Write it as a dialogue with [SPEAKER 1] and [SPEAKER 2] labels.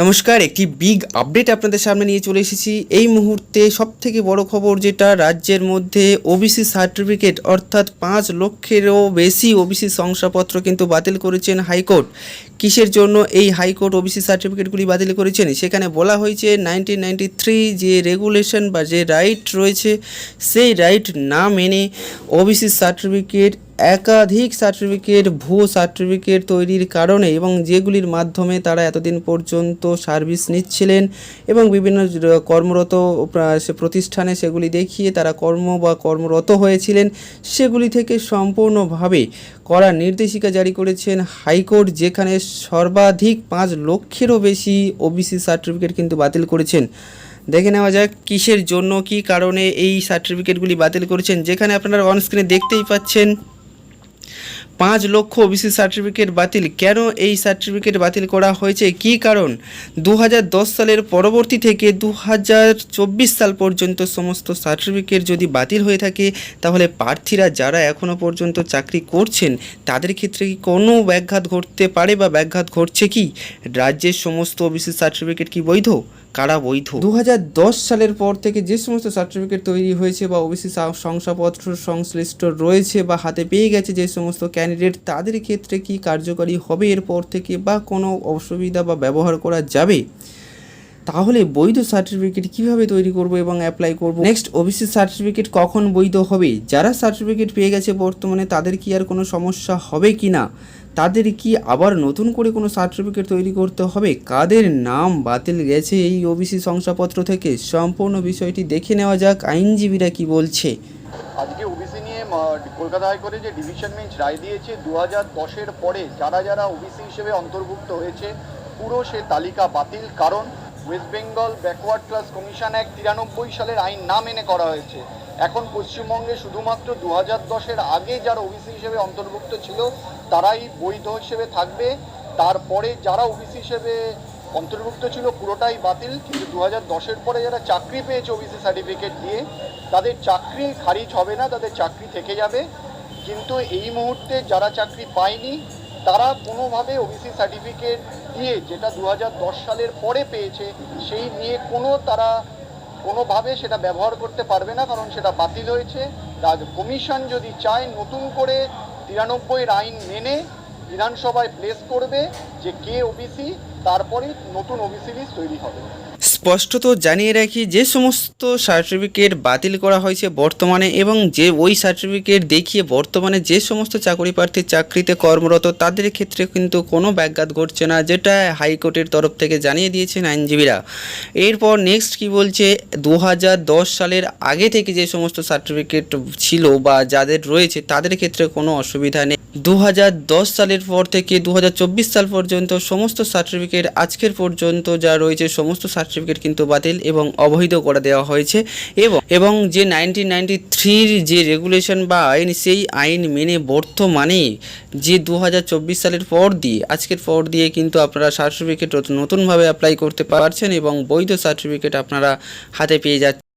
[SPEAKER 1] নমস্কার, একটি big update আপনাদের সামনে নিয়ে চলে এসেছি। এই মুহূর্তে সবথেকে বড় খবর যেটা রাজ্যের মধ্যে ওবিসি সার্টিফিকেট অর্থাৎ পাঁচ লক্ষেরও বেশি ওবিসি শংসাপত্র কিন্তু বাতিল করেছেন হাইকোর্ট। কিসের জন্য এই হাইকোর্ট ওবিসি সার্টিফিকেটগুলি বাতিল করেছেন? সেখানে বলা হয়েছে নাইনটিন যে রেগুলেশন বা যে রাইট রয়েছে, সেই রাইট না মেনে ওবিসি সার্টিফিকেট একাধিক সার্টিফিকেট ভুয়ো সার্টিফিকেট তৈরির কারণে এবং যেগুলির মাধ্যমে তারা এতদিন পর্যন্ত সার্ভিস নিচ্ছিলেন এবং বিভিন্ন কর্মরত প্রতিষ্ঠানে সেগুলি দেখিয়ে তারা কর্ম বা কর্মরত হয়েছিলেন, সেগুলি থেকে সম্পূর্ণভাবে করা নির্দেশিকা জারি করেছেন হাইকোর্ট, যেখানে সর্বাধিক পাঁচ লক্ষেরও বেশি ওবিসি সার্টিফিকেট কিন্তু বাতিল করেছেন। দেখে নেওয়া যাক কিসের জন্য, কি কারণে এই সার্টিফিকেটগুলি বাতিল করেছেন। যেখানে আপনারা অনস্ক্রিনে দেখতেই পাচ্ছেন পাঁচ লক্ষ ওবিসি সার্টিফিকেট বাতিল। কেন এই সার্টিফিকেট বাতিল করা হয়েছে? কি কারণ? দু হাজার দশ সালের পরবর্তী থেকে দু হাজার চব্বিশ সাল পর্যন্ত সমস্ত সার্টিফিকেট যদি বাতিল হয়ে থাকে, তাহলে প্রার্থীরা যারা এখনও পর্যন্ত চাকরি করছেন, তাদের ক্ষেত্রে কি কোনো ব্যাঘাত ঘটতে পারে বা ব্যাঘাত ঘটছে কি? রাজ্যের সমস্ত ওবিসি সার্টিফিকেট কি বৈধ? কারা বৈধ? দু হাজার দশ সালের পর থেকে যে সমস্ত সার্টিফিকেট তৈরি হয়েছে বা ওবিসি শংসাপত্র সংশ্লিষ্ট রয়েছে বা হাতে পেয়ে গেছে যে সমস্ত ক্যান্ডিডেট তাদের ক্ষেত্রে কি কার্যকরী হবে এরপর থেকে বা কোনো অসুবিধা বা ব্যবহার করা যাবে? তাহলে বৈধ সার্টিফিকেট কীভাবে তৈরি করব এবং অ্যাপ্লাই করব? নেক্সট ওবিসি সার্টিফিকেট কখন বৈধ হবে? যারা সার্টিফিকেট পেয়ে গেছে বর্তমানে, তাদের কি আর কোনো সমস্যা হবে কি না তাদের কি আবার নতুন করে কোনো সার্টিফিকেট তৈরি করতে হবে? কাদের নাম বাতিল গেছে এই ওবিসি শংসাপত্র থেকে? সম্পূর্ণ বিষয়টি দেখে নেওয়া যাক। আইনজীবীরা কি বলছে
[SPEAKER 2] আজকে ওবিসি নিয়ে আহ, কলকাতা হাইকোর্টে যে ডিভিশন বেঞ্চ রায় দিয়েছে দু হাজার দশের পরে যারা যারা ওবিসি হিসেবে অন্তর্ভুক্ত হয়েছে, পুরো সে তালিকা বাতিল। কারণ West Bengal backward class commission এক তিরানব্বই সালের আইন না মেনে করা হয়েছে। এখন পশ্চিমবঙ্গে শুধুমাত্র দু হাজার দশের আগে যারা ওবিসি হিসেবে অন্তর্ভুক্ত ছিল, তারাই বৈধ হিসেবে থাকবে। তারপরে যারা ওবিসি হিসেবে অন্তর্ভুক্ত ছিল পুরোটাই বাতিল, কিন্তু দু হাজার দশের পরে যারা চাকরি পেয়েছে ওবিসি সার্টিফিকেট দিয়ে, তাদের চাকরি খারিজ হবে না, তাদের চাকরি থেকে যাবে। কিন্তু এই মুহূর্তে যারা চাকরি পায়নি, তারা কোনোভাবে ওবিসি সার্টিফিকেট দিয়ে যেটা দু হাজার দশ সালের পরে পেয়েছে, সেই নিয়ে কোনো তারা কোনোভাবে সেটা ব্যবহার করতে পারবে না, কারণ সেটা বাতিল হয়েছে। রাজ কমিশন যদি চায় নতুন করে তিরানব্বইয়ের আইন মেনে বিধানসভায় প্লেস করবে যে কে ওবিসি তারপরে নতুন ওবিসি তৈরি হবে।
[SPEAKER 1] স্পষ্টত জানিয়ে রাখি, যে সমস্ত সার্টিফিকেট বাতিল করা হয়েছে বর্তমানে এবং যে ওই সার্টিফিকেট দেখিয়ে বর্তমানে যে সমস্ত চাকরি প্রার্থী চাকরিতে কর্মরত, তাদের ক্ষেত্রে কিন্তু কোনো ব্যাঘাত ঘটছে না, যেটা হাইকোর্টের তরফ থেকে জানিয়ে দিয়েছেন আইনজীবীরা। এরপর নেক্সট কি বলছে দু হাজার দশ সালের আগে থেকে যে সমস্ত সার্টিফিকেট ছিল বা যাদের রয়েছে, তাদের ক্ষেত্রে কোনো অসুবিধা নেই। দু হাজার দশ সালের পর থেকে দু হাজার চব্বিশ সাল পর্যন্ত সমস্ত সার্টিফিকেট আজকের পর্যন্ত যা রয়েছে সমস্ত সার্টিফিকেট কিন্তু বাতিল এবং অবৈধ করে দেওয়া হয়েছে এবং এবং যে নাইনটিন নাইনটি থ্রির যে রেগুলেশন বা আইন, সেই আইন মেনে বর্তমানে যে দু হাজার চব্বিশ সালের পর দিয়ে, আজকের পর দিয়ে কিন্তু আপনারা সার্টিফিকেট নতুনভাবে অ্যাপ্লাই করতে পারছেন এবং বৈধ সার্টিফিকেট আপনারা হাতে পেয়ে যাচ্ছেন।